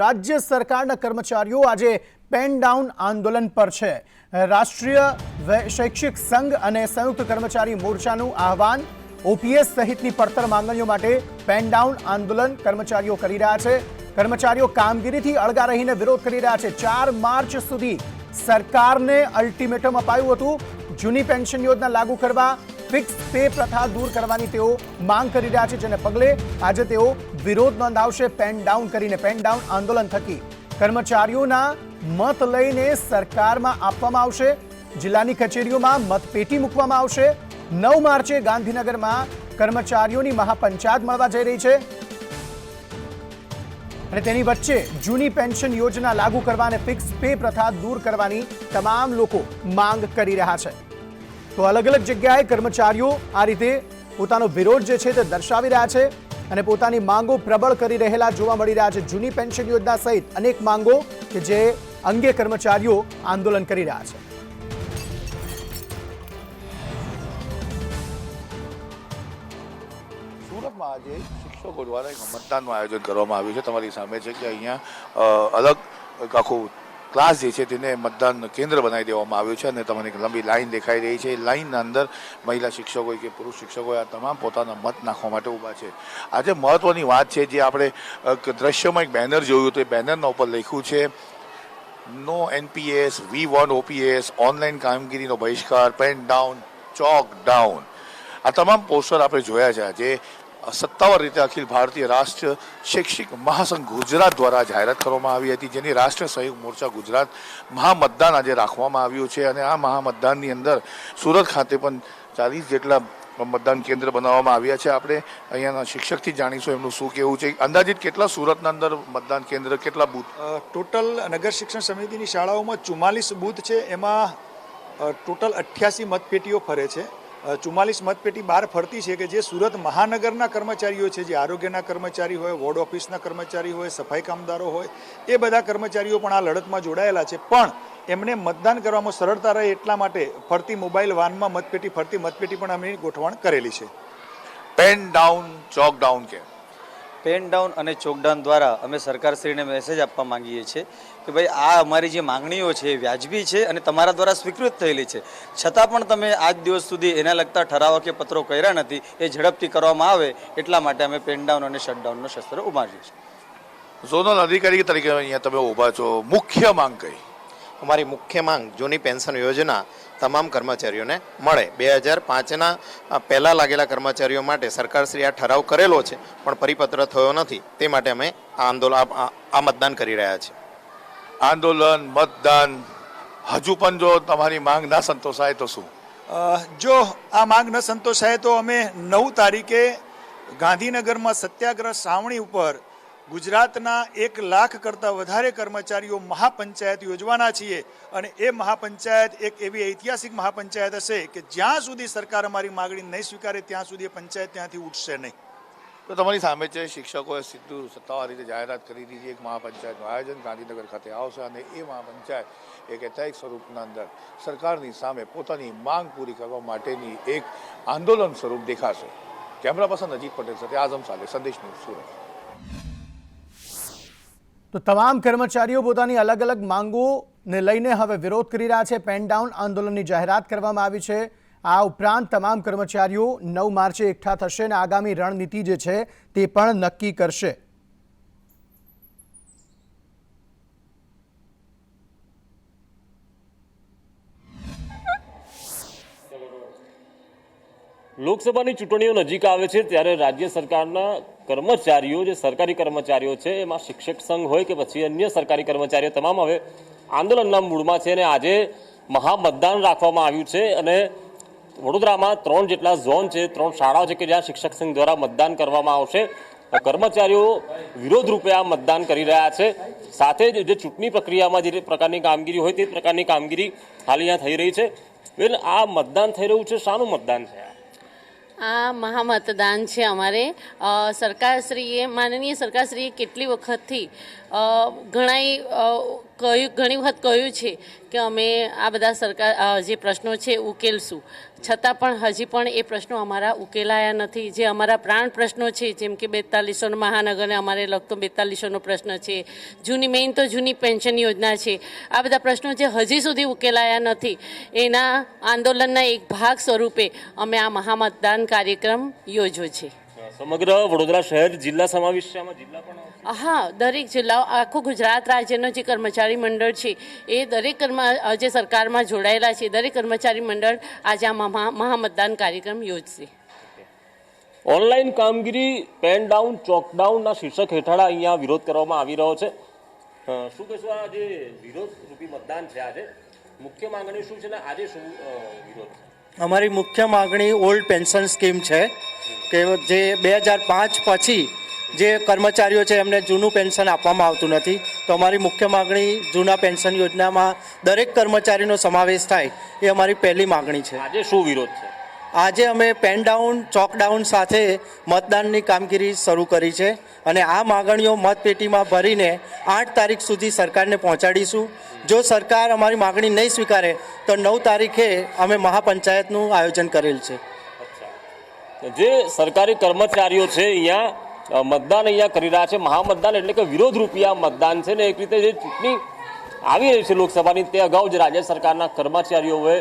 રાજ્ય સરકારના કર્મચારીઓ આજે પેન ડાઉન આંદોલન પર છે. રાષ્ટ્રીય શૈક્ષિક સંઘ અને સંયુક્ત કર્મચારી મોરચાનું આહવાન. ઓપીએસ સહિતની પડતર માંગણીઓ માટે પેન ડાઉન આંદોલન કર્મચારીઓ કરી રહ્યા છે. કર્મચારીઓ કામગીરીથી અળગા રહીને વિરોધ કરી રહ્યા છે. ચાર માર્ચ સુધી સરકારને અલ્ટિમેટમ અપાયું હતું. જૂની પેન્શન યોજના લાગુ કરવા ફિક્સ પે પ્રથા દૂર કરવાની તેઓ માંગ કરી રહ્યા છે, જેને પગલે આજે તેઓ વિરોધ નોંધાવશે પેન ડાઉન કરીને પેન ડાઉન આંદોલન થકી. કર્મચારીઓના મત લઈને સરકારમાં આપવામાં આવશે, જિલ્લાની કચેરીઓમાં મતપેટી મૂકવામાં આવશે. નવ માર્ચે ગાંધીનગરમાં કર્મચારીઓની મહાપંચાયત મળવા જઈ રહી છે. અને તેની વચ્ચે જૂની પેન્શન યોજના લાગુ કરવા અને ફિક્સ પે પ્રથા દૂર કરવાની તમામ લોકો માંગ કરી રહ્યા છે. તો અલગ અલગ જગ્યાએ કર્મચારીઓ આ રીતે પોતાનો વિરોધ જે છે તે દર્શાવી રહ્યા છે અને પોતાની માંગો પ્રબળ કરી રહેલા જોવા મળી રહ્યા છે. જૂની પેન્શન યોજના સહિત અનેક માંગો કે જે અંગે કર્મચારીઓ આંદોલન કરી રહ્યા છે. સુરતમાં આજે શિક્ષકો દ્વારા એક મતદાનનું આયોજન કરવામાં આવ્યું છે. તમારી સામે છે કે અહીંયા અલગ આખું ક્લાસ જે છે તેને મતદાન કેન્દ્ર બનાવી દેવામાં આવ્યું છે અને તમને એક લંબી લાઈન દેખાઈ રહી છે. એ લાઈનના અંદર મહિલા શિક્ષકો કે પુરુષ શિક્ષકો આ તમામ પોતાના મત નાખવા માટે ઊભા છે. આજે મહત્વની વાત છે જે આપણે દ્રશ્યમાં એક બેનર જોયું તો એ બેનરના ઉપર લખ્યું છે no NPS we want OPS online કામગીરીનો બહિષ્કાર પેન ડાઉન ચોક ડાઉન આ તમામ પોસ્ટર આપણે જોયા છે આજે. સત્તાવાર રીતે અખિલ ભારતીય રાષ્ટ્ર શૈક્ષિક મહાસંઘ ગુજરાત દ્વારા જાહેરાત કરવામાં આવી હતી, જેની રાષ્ટ્રીય સહયોગ મોરચા ગુજરાત મહામતદાન આજે રાખવામાં આવ્યું છે અને આ મહામતદાનની અંદર સુરત ખાતે પણ ચાલીસ જેટલા મતદાન કેન્દ્ર બનાવવામાં આવ્યા છે. આપણે અહીંયાના શિક્ષકથી જાણીશું એમનું શું કેવું છે. અંદાજિત કેટલા સુરતના અંદર મતદાન કેન્દ્ર, કેટલા બૂથ? ટોટલ નગર શિક્ષણ સમિતિની શાળાઓમાં ચુમ્માલીસ બૂથ છે. એમાં ટોટલ અઠ્યાસી મતપેટીઓ ફરે છે. ચુમ્માલીસ મતપેટી બહાર ફરતી છે કે જે સુરત મહાનગરના કર્મચારીઓ છે, જે આરોગ્યના કર્મચારી હોય, વોર્ડ ઓફિસના કર્મચારી હોય, સફાઈ કામદારો હોય, એ બધા કર્મચારીઓ પણ આ લડતમાં જોડાયેલા છે. પણ એમને મતદાન કરવામાં સરળતા રહે એટલા માટે ફરતી મોબાઈલ વાનમાં મતપેટી, ફરતી મતપેટી પણ અમે ગોઠવણ કરેલી છે. પેન ડાઉન ચોક ડાઉન કે પેન ડાઉન અને ચોકડાઉન દ્વારા અમે સરકારશ્રીને મેસેજ આપવા માંગીએ છીએ કે ભાઈ, આ અમારી જે માંગણીઓ છે એ વ્યાજબી છે અને તમારા દ્વારા સ્વીકૃત થયેલી છે. છતાં પણ તમે આજ દિવસ સુધી એના લગતા ઠરાવો કે પત્રો કર્યા નથી, એ ઝડપથી કરવામાં આવે એટલા માટે અમે પેન ડાઉન અને શટડાઉનનો શસ્ત્ર ઉમાર્યું છે. ઝોનલ અધિકારી તરીકે અહીંયા તમે ઊભા છો. મુખ્ય માંગ કઈ? અમારી મુખ્ય માંગ જૂની પેન્શન યોજના તમામ કર્મચારીઓને મળે. બે હજાર પાંચના પહેલાં લાગેલા કર્મચારીઓ માટે સરકારશ્રી આ ઠરાવ કરેલો છે પણ પરિપત્ર થયો નથી. તે માટે અમે આ આંદોલન આ- મતદાન કરી રહ્યા છીએ. આંદોલન મતદાન હજુ પણ જો તમારી માંગ ના સંતોષાય તો શું? જો આ માંગ ન સંતોષાય તો અમે નવ તારીખે ગાંધીનગરમાં સત્યાગ્રહ સાવણી ઉપર ગુજરાતના એક લાખ કરતાં વધારે કર્મચારીઓ મહાપંચાયત યોજવાના છીએ. અને એ મહાપંચાયત એક એવી ઐતિહાસિક મહાપંચાયત હશે કે જ્યાં સુધી સરકાર અમારી માગણી નહીં સ્વીકારે, ત્યાં સુધી પંચાયત ત્યાંથી ઉઠશે નહીં. તો તમારી સામે છે, શિક્ષકોએ સીધું સત્તાવાર રીતે જાહેરાત કરી દીધી, એક મહાપંચાયતનું આયોજન ગાંધીનગર ખાતે આવશે અને એ મહાપંચાયત એક ઐતિહાસિક સ્વરૂપના અંદર સરકારની સામે પોતાની માંગ પૂરી કરવા માટેની એક આંદોલન સ્વરૂપ દેખાશે. કેમેરા પર્સન અજીત પટેલ સાથે આઝમ સાલે સંદેશ ન્યૂઝ સુરત. તો તમામ કર્મચારીઓ પોતાની અલગ અલગ માંગોને લઈને હવે વિરોધ કરી રહ્યા છે. પેન ડાઉન આંદોલનની જાહેરાત કરવામાં આવી છે. આ ઉપરાંત તમામ કર્મચારીઓ નવ માર્ચે એકઠા થશે અને આગામી રણનીતિ જે છે તે પણ નક્કી કરશે. લોકસભાની ચૂંટણીઓ નજીક આવે છે ત્યારે રાજ્ય સરકારના કર્મચારીઓ, જે સરકારી કર્મચારીઓ છે, એમાં શિક્ષક સંઘ હોય કે પછી અન્ય સરકારી કર્મચારીઓ, તમામ હવે આંદોલનના મૂળમાં છે અને આજે મહામતદાન રાખવામાં આવ્યું છે અને વડોદરામાં ત્રણ જેટલા ઝોન છે, ત્રણ શાળાઓ છે કે જ્યાં શિક્ષક સંઘ દ્વારા મતદાન કરવામાં આવશે. કર્મચારીઓ વિરોધ રૂપે આ મતદાન કરી રહ્યા છે. સાથે જ જે ચૂંટણી પ્રક્રિયામાં જે પ્રકારની કામગીરી હોય તે પ્રકારની કામગીરી હાલ અહીંયા થઈ રહી છે. બેન, આ મતદાન થઈ રહ્યું છે, શાનું મતદાન છે આ? મહામતદાન છે અમારે સરકારશ્રીએ, માનનીય સરકારશ્રીએ કેટલી વખતથી ઘણાય કહ્યું, ઘણી વખત કહ્યું છે કે અમે આ બધા સરકાર જે પ્રશ્નો છે ઉકેલશું છતાં પણ હજી પણ એ પ્રશ્નો અમારા ઉકેલાયા નથી. જે અમારા પ્રાણ પ્રશ્નો છે, જેમ કે બેતાલીસોનો મહાનગરને અમારે લગતો બેતાલીસોનો પ્રશ્ન છે. જૂની મેઇન તો જૂની પેન્શન યોજના છે. આ બધા પ્રશ્નો જે હજી સુધી ઉકેલાયા નથી, એના આંદોલનના એક ભાગ સ્વરૂપે અમે આ મહામતદાન કાર્યક્રમ યોજ્યો છે. સમગ્ર વડોદરા શહેર જિલ્લા સમાવિષ્ટ છે આમાં જિલ્લા પણ હા દરેક જિલ્લાઓ આખું ગુજરાત રાજ્યનો જે કર્મચારી મંડળ છે એ દરેક કર્મ જે સરકારમાં જોડાયેલા છે દરેક કર્મચારી મંડળ આજે આ મહા મહામતદાન કાર્યક્રમ યોજશે. ઓનલાઈન કામગીરી પેન ડાઉન ચોકડાઉનના શીર્ષક હેઠળ અહીંયા વિરોધ કરવામાં આવી રહ્યો છે. શું કહેશો આ જે વિરોધ રૂપી મતદાન છે આજે? મુખ્ય માંગણી શું છે ને આજે શું વિરોધ? અમારી મુખ્ય માંગણી ઓલ્ડ પેન્શન સ્કીમ છે. કે જે બે હજાર પાંચ પછી જે કર્મચારીઓ છે એમને જૂનું પેન્શન આપવામાં આવતું નથી. તો અમારી મુખ્ય માગણી જૂના પેન્શન યોજનામાં દરેક કર્મચારીનો સમાવેશ થાય એ અમારી પહેલી માગણી છે. આજે શું વિરોધ છે? આજે અમે પેન ડાઉન ચોક ડાઉન સાથે મતદાનની કામગીરી શરૂ કરી છે અને આ માગણીઓ મતપેટીમાં ભરીને આઠ તારીખ સુધી સરકારને પહોંચાડીશું. જો સરકાર અમારી માગણી નહીં સ્વીકારે તો નવ તારીખે અમે મહાપંચાયતનું આયોજન કરેલ છે. જે સરકારી કર્મચારીઓ છે અહીંયા મતદાન અહીંયા કરી રહ્યા છે, મહામતદાન એટલે કે વિરોધ રૂપિયા મતદાન છે ને એક રીતે જે ચૂંટણી આવી રહી છે લોકસભાની, તે અગાઉ જે રાજ્ય સરકારના કર્મચારીઓએ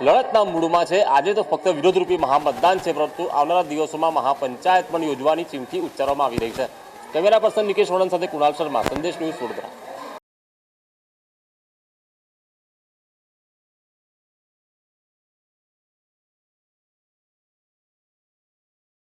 લડતના મૂળમાં છે. આજે તો ફક્ત વિરોધરૂપી મહામતદાન છે, પરંતુ આવનારા દિવસોમાં મહાપંચાયત પણ યોજવાની ચીમકી ઉચ્ચારવામાં આવી રહી છે. કેમેરા પર્સન નિકેશ વણન સાથે કુણાલ શર્મા, સંદેશ ન્યૂઝ વડોદરા.